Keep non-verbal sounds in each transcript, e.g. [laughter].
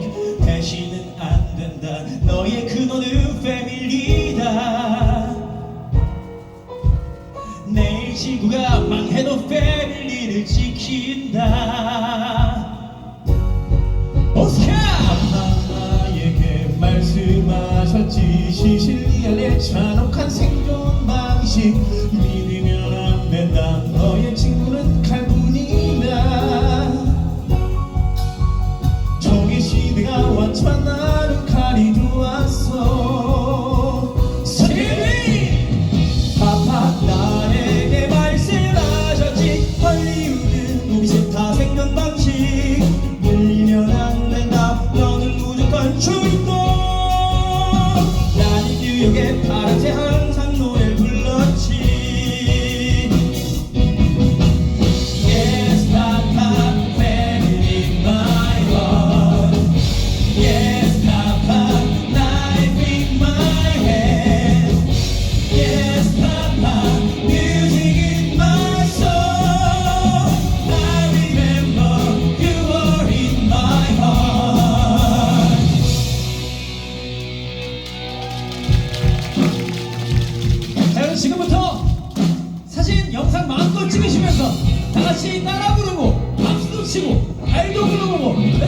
방식 배신은 안 된다. 너의 근원은 패밀리다. 내일 지구가 망해도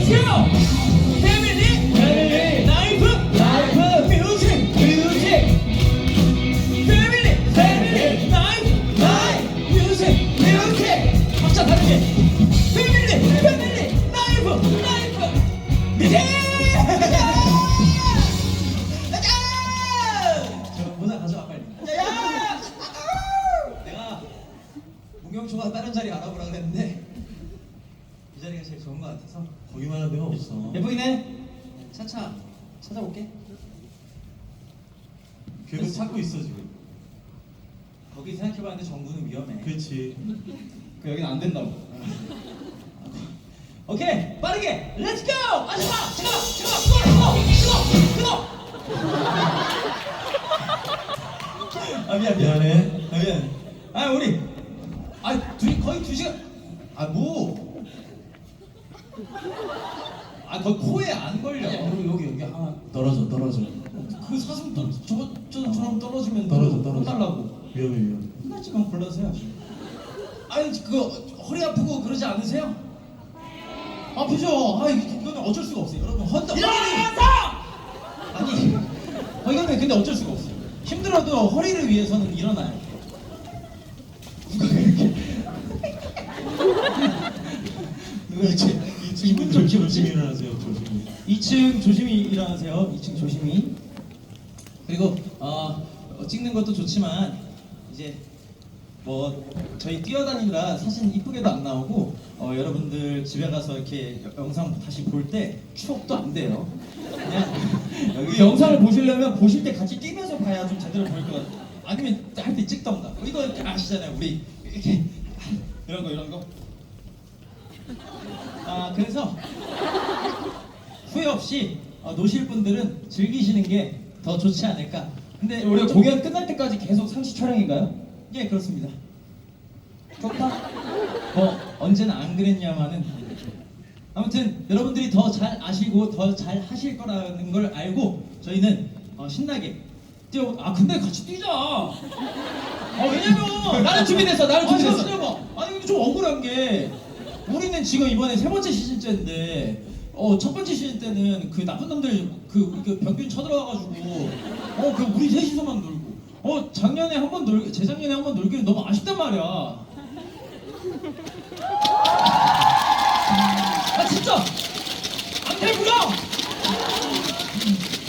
go! 패밀리, 패밀리, 라이프, 라이프, 뮤직, 뮤직. 패밀리 패밀리 나이프 나이프 뮤직 뮤직 박자 다르게. 패밀리 패밀리 나이프 나이프 뮤직 가자 저 모자 가져와 빨리. 야 내가 문경초가 다른 자리 알아보라 그랬는데 이 자리가 제일 좋은 것 같아서 거기만 한 데가 없어. 예쁘긴 해. 차차 찾아볼게. 계속 찾고 있어 지금. 거기 생각해봤는데 정부는 위험해. 그렇지 그 여긴 안 된다고. 오케이 빠르게. 렛츠 고! 아줌마 잠깐만 잠깐만 끊어 끊어 끊어 끊어 아 미안. 미안해. 아 미안. 아 우리. 아 둘이 거의 두 시간. 아뭐 아 거의 코에 안 걸려 그리고 여기 여기 하나 떨어져 떨어져 그 사슴 또 저거 저처럼 떨어지면 떨어져 떨어져 달라고 위험해 위험해 한 가지만 골라서요. 아니 그 허리 아프고 그러지 않으세요? 아프죠. 아 이- 이거는 어쩔 수가 없어요. 여러분 헌터 일어나서 아니 어, 이거는 근데 어쩔 수가 없어요. 힘들어도 허리를 위해서는 일어나요. 누가 이렇게 [laughs] 누가 이렇게 이분 좀 조심히 일어나세요 조심히 2층 조심히 일어나세요. 2층 조심히. 그리고 어, 어, 찍는 것도 좋지만 이제 뭐 저희 뛰어다니느라 사진 이쁘게도 안 나오고 어, 여러분들 집에 가서 이렇게 여- 영상 다시 볼 때 추억도 안 돼요. 그냥 [laughs] 여기 영상을 보시려면 보실 때 같이 뛰면서 봐야 좀 제대로 보일 것 같아요. 아니면 할 때 찍던가. 뭐 이거 아시잖아요. 우리 이렇게 이런 거 이런 거. 아 그래서 후회 없이 어, 노실 분들은 즐기시는 게 더 좋지 않을까. 근데 우리가 공연 끝날 때까지 계속 상시 촬영인가요? 예, 그렇습니다. 좋다. 뭐 언제나 안 그랬냐마는 아무튼 여러분들이 더 잘 아시고 더 잘 하실 거라는 걸 알고 저희는 어, 신나게 뛰어. 아 근데 같이 뛰자. 아 왜냐면 나는 준비됐어. 나는 준비됐어. 아, 아니 근데 좀 억울한 게 우리는 지금 이번에 세 번째 시즌째인데 어 첫 번째 시즌 때는 그 나쁜 놈들 그, 그 병균 쳐들어와가지고 어 그 우리 셋이서만 놀고 어 작년에 한 번 놀 재작년에 한 번 놀기는 너무 아쉽단 말이야. 아 진짜 안 되고요.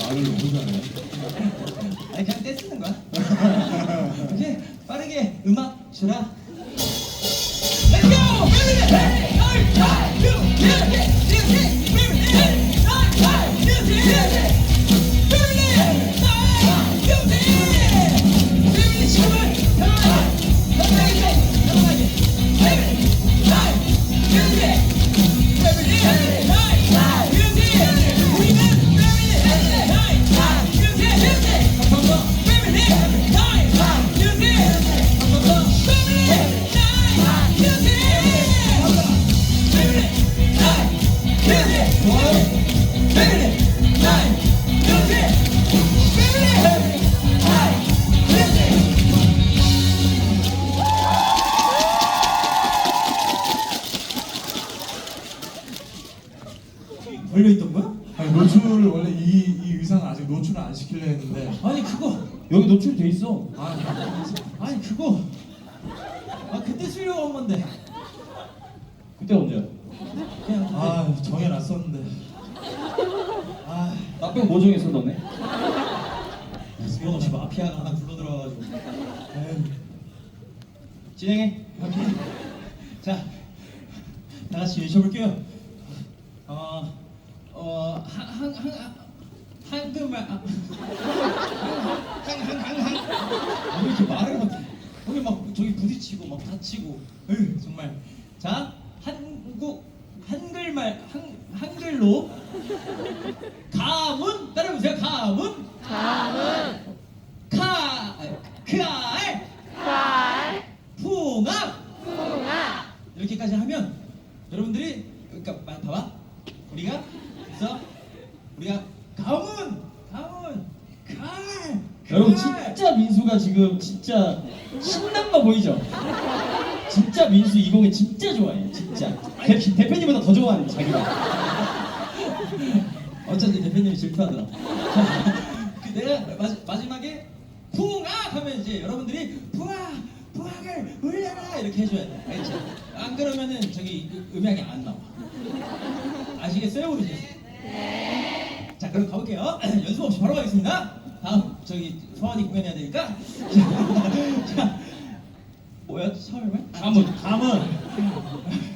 말을 너무 잘해 아니 그냥 떼쓰는 거야. 오케이 빠르게 음악 주라. 걸려 있던 거야? 아니 노출을 원래 이, 이 의상은 아직 노출을 안 시키려 했는데 아니 그거 여기 노출돼 있어. 아 아니 그거 아 그때 쓰려고 한 건데 그때 언제야? 그냥 그때 아 정해놨었는데 아나 빼고 뭐 정했어 너네? 수영 없이 마피아가 하나 굴러 들어와가지고 에휴. 진행해 오케이 자다 같이 외쳐볼게요 어, 어어한 한 한 한글말 아, 한 한 한한 왜 이렇게 말을 못해 여기 막 저기 부딪히고 막 다치고. 에휴 정말. 자 한국 한글말 한 한글로. 가문 따라해보세요. 가문. 다음은 카 크알. 괄, 풍압 풍아, 이렇게까지 하면 여러분들이 그러니까 봐- 봐봐. 우리가 그래서 우리가 가문 가문 칼 여러분 칼. 진짜 민수가 지금 진짜 신난 거 보이죠? 진짜 민수 이 곡에 진짜 좋아해. 진짜 대, 대표님보다 더 좋아하는 자기가. 어쩐지 대표님이 질투하더라. 자, 그 내가 마지, 마지막에 풍악 하면 이제 여러분들이 풍악 풍악을 울려라 이렇게 해줘야 돼. 알겠지? 안 그러면은 저기 그 음향이 안 나와. 아시겠어요, 우 리? 자, 그럼 가볼게요. [clears throat] 연습 없이 바로 가겠습니다. 다음 저기 서원이 공연해야 되니까. 자, [laughs] 자, 뭐야? 처음에? 가문. 가문. [laughs]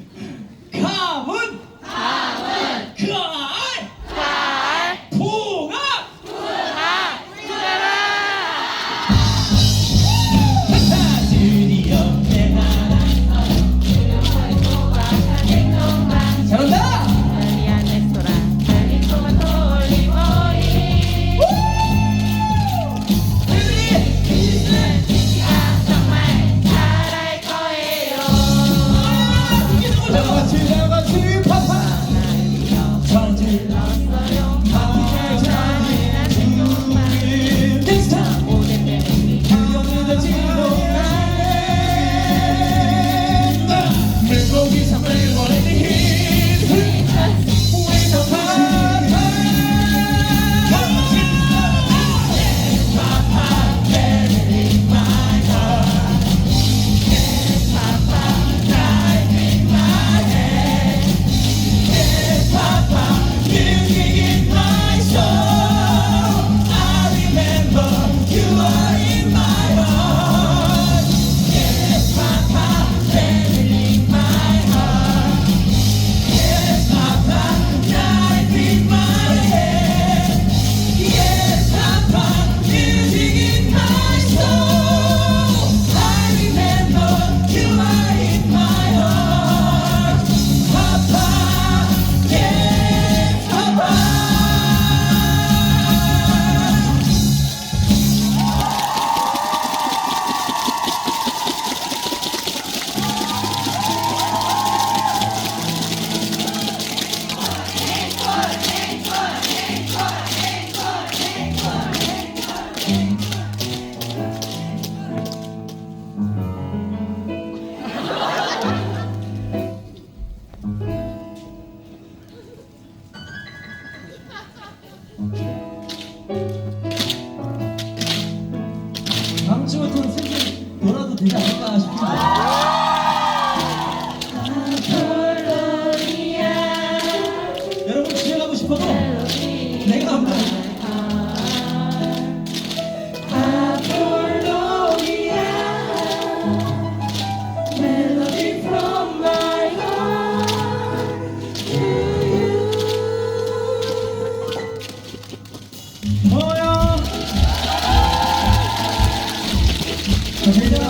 Thank you.